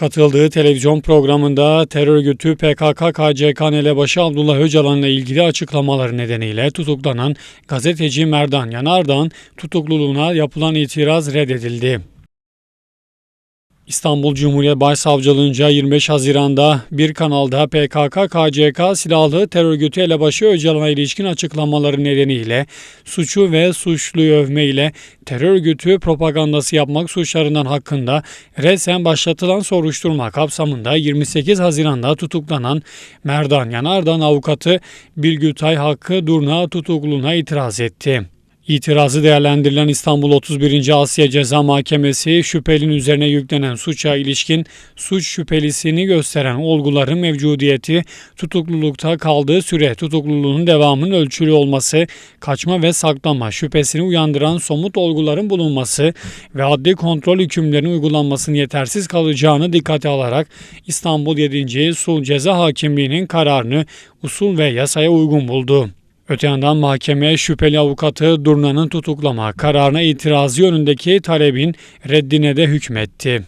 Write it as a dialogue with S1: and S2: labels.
S1: Katıldığı televizyon programında terör örgütü PKK-KCK'nın elebaşı Abdullah Öcalan'la ilgili açıklamaları nedeniyle tutuklanan gazeteci Merdan Yanardağ'ın tutukluluğuna yapılan itiraz reddedildi. İstanbul Cumhuriyet Başsavcılığınca 25 Haziran'da bir kanalda PKK-KCK silahlı terör örgütü elebaşı Öcalan'a ilişkin açıklamaları nedeniyle suçu ve suçluyu övme ile terör örgütü propagandası yapmak suçlarından hakkında resen başlatılan soruşturma kapsamında 28 Haziran'da tutuklanan Merdan Yanardağ'ın avukatı Bilgütay Hakkı Durna tutukluluğuna itiraz etti. İtirazı değerlendirilen İstanbul 31. Asya Ceza Mahkemesi şüphelinin üzerine yüklenen suça ilişkin suç şüphelisini gösteren olguların mevcudiyeti, tutuklulukta kaldığı süre, tutukluluğun devamının ölçülü olması, kaçma ve saklama şüphesini uyandıran somut olguların bulunması ve adli kontrol hükümlerinin uygulanmasının yetersiz kalacağını dikkate alarak İstanbul 7. Sulh Ceza Hakimliği'nin kararını usul ve yasaya uygun buldu. Öte yandan mahkeme şüpheli avukatı Durna'nın tutuklama kararına itirazı yönündeki talebin reddine de hükmetti.